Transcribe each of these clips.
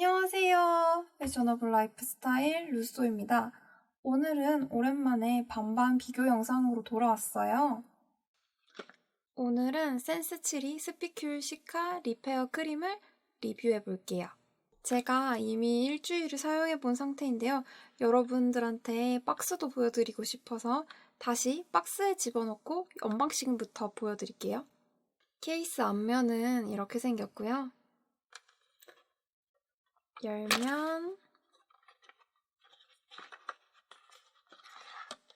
안녕하세요. 패셔너블 라이프 스타일 루소입니다. 오늘은 오랜만에 반반 비교 영상으로 돌아왔어요. 오늘은 센스칠이 스피큘 시카 리페어 크림을 리뷰해 볼게요. 제가 이미 일주일을 사용해 본 상태인데요. 여러분들한테 박스도 보여드리고 싶어서 다시 박스에 집어넣고 언박싱부터 보여드릴게요. 케이스 앞면은 이렇게 생겼고요. 열면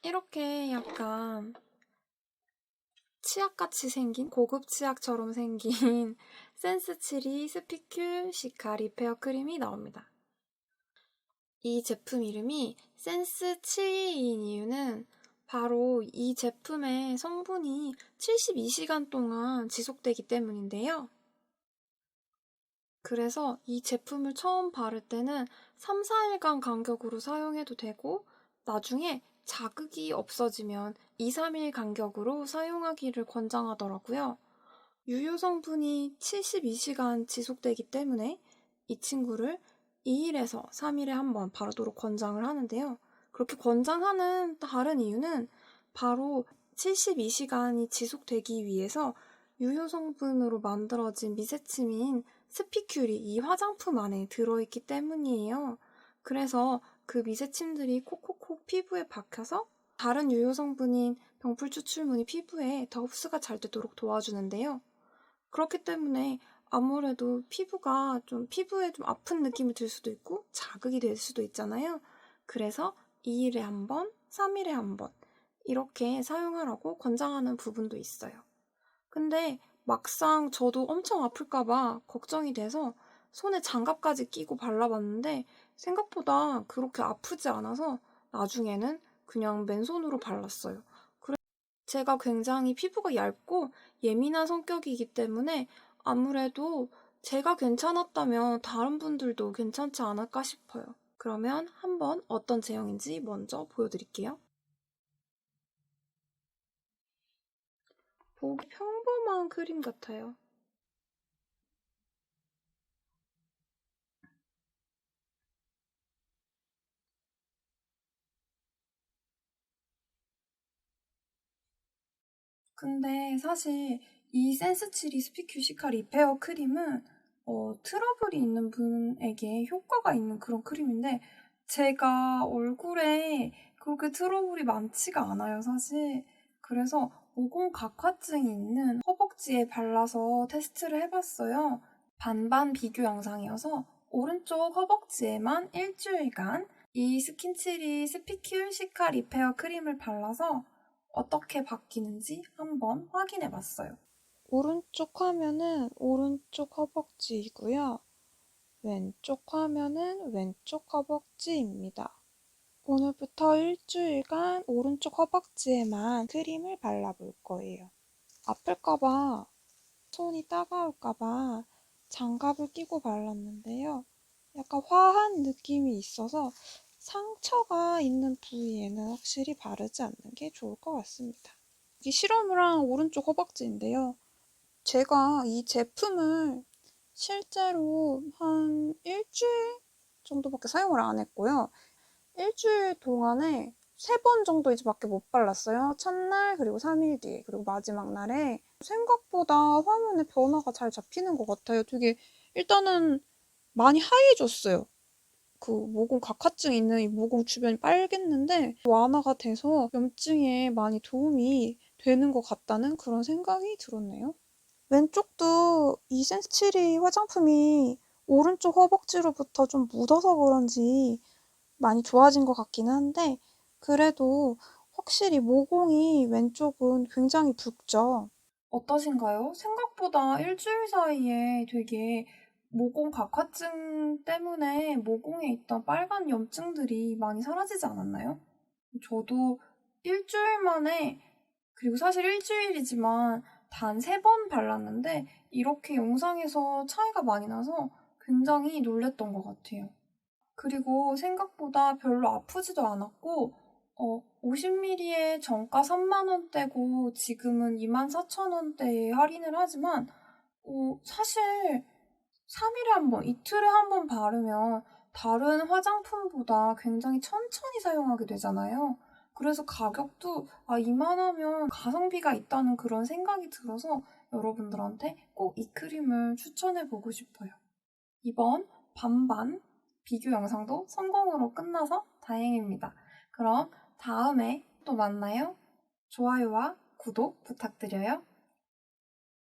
이렇게 약간 치약같이 생긴 고급 치약처럼 생긴 센스칠이 스피큘 시카 리페어 크림이 나옵니다. 이 제품 이름이 센스칠인 이유는 바로 이 제품의 성분이 72시간 동안 지속되기 때문인데요. 그래서 이 제품을 처음 바를 때는 3, 4일간 간격으로 사용해도 되고 나중에 자극이 없어지면 2, 3일 간격으로 사용하기를 권장하더라고요. 유효 성분이 72시간 지속되기 때문에 이 친구를 2일에서 3일에 한 번 바르도록 권장을 하는데요. 그렇게 권장하는 다른 이유는 바로 72시간이 지속되기 위해서 유효 성분으로 만들어진 미세침인 스피큘이 이 화장품 안에 들어있기 때문이에요. 그래서 그 미세침들이 콕콕콕 피부에 박혀서 다른 유효 성분인 병풀 추출물이 피부에 더 흡수가 잘 되도록 도와주는데요. 그렇기 때문에 아무래도 피부가 좀 피부에 좀 아픈 느낌이 들 수도 있고 자극이 될 수도 있잖아요. 그래서 2일에 한 번, 3일에 한 번 이렇게 사용하라고 권장하는 부분도 있어요. 근데 막상 저도 엄청 아플까봐 걱정이 돼서 손에 장갑까지 끼고 발라봤는데 생각보다 그렇게 아프지 않아서 나중에는 그냥 맨손으로 발랐어요. 제가 굉장히 피부가 얇고 예민한 성격이기 때문에 아무래도 제가 괜찮았다면 다른 분들도 괜찮지 않을까 싶어요. 그러면 한번 어떤 제형인지 먼저 보여드릴게요. 보기 평범한 크림 같아요. 근데 사실 이 센스칠이 스피큐시카 리페어 크림은 어, 트러블이 있는 분에게 효과가 있는 그런 크림인데 제가 얼굴에 그렇게 트러블이 많지가 않아요, 사실. 그래서 모공 각화증이 있는 허벅지에 발라서 테스트를 해봤어요. 반반 비교 영상이어서 오른쪽 허벅지에만 일주일간 이 스킨칠이 스피큘 시카 리페어 크림을 발라서 어떻게 바뀌는지 한번 확인해 봤어요. 오른쪽 화면은 오른쪽 허벅지이고요. 왼쪽 화면은 왼쪽 허벅지입니다. 오늘부터 일주일간 오른쪽 허벅지에만 크림을 발라볼 거예요. 아플까봐, 손이 따가울까봐 장갑을 끼고 발랐는데요. 약간 화한 느낌이 있어서 상처가 있는 부위에는 확실히 바르지 않는 게 좋을 것 같습니다. 이게 실험을 한 오른쪽 허벅지인데요. 제가 이 제품을 실제로 한 일주일 정도밖에 사용을 안 했고요. 일주일 동안에 세 번 정도 이제 밖에 못 발랐어요. 첫날, 그리고 3일 뒤에, 그리고 마지막 날에. 생각보다 화면에 변화가 잘 잡히는 것 같아요. 되게, 일단은 많이 하얘졌어요. 그 모공 각화증 있는 이 모공 주변이 빨갰는데 완화가 돼서 염증에 많이 도움이 되는 것 같다는 그런 생각이 들었네요. 왼쪽도 이 센스칠이 화장품이 오른쪽 허벅지로부터 좀 묻어서 그런지 많이 좋아진 것 같기는 한데 그래도 확실히 모공이 왼쪽은 굉장히 붉죠. 어떠신가요? 생각보다 일주일 사이에 되게 모공 각화증 때문에 모공에 있던 빨간 염증들이 많이 사라지지 않았나요? 저도 일주일 만에 그리고 사실 일주일이지만 단 세 번 발랐는데 이렇게 영상에서 차이가 많이 나서 굉장히 놀랬던 것 같아요. 그리고 생각보다 별로 아프지도 않았고 어, 50ml에 정가 3만원대고 지금은 24,000원대에 할인을 하지만 어, 사실 3일에 한 번, 이틀에 한 번 바르면 다른 화장품보다 굉장히 천천히 사용하게 되잖아요. 그래서 가격도 아, 이만하면 가성비가 있다는 그런 생각이 들어서 여러분들한테 꼭 이 크림을 추천해 보고 싶어요. 이번 반반 비교 영상도 성공으로 끝나서 다행입니다. 그럼 다음에 또 만나요. 좋아요와 구독 부탁드려요.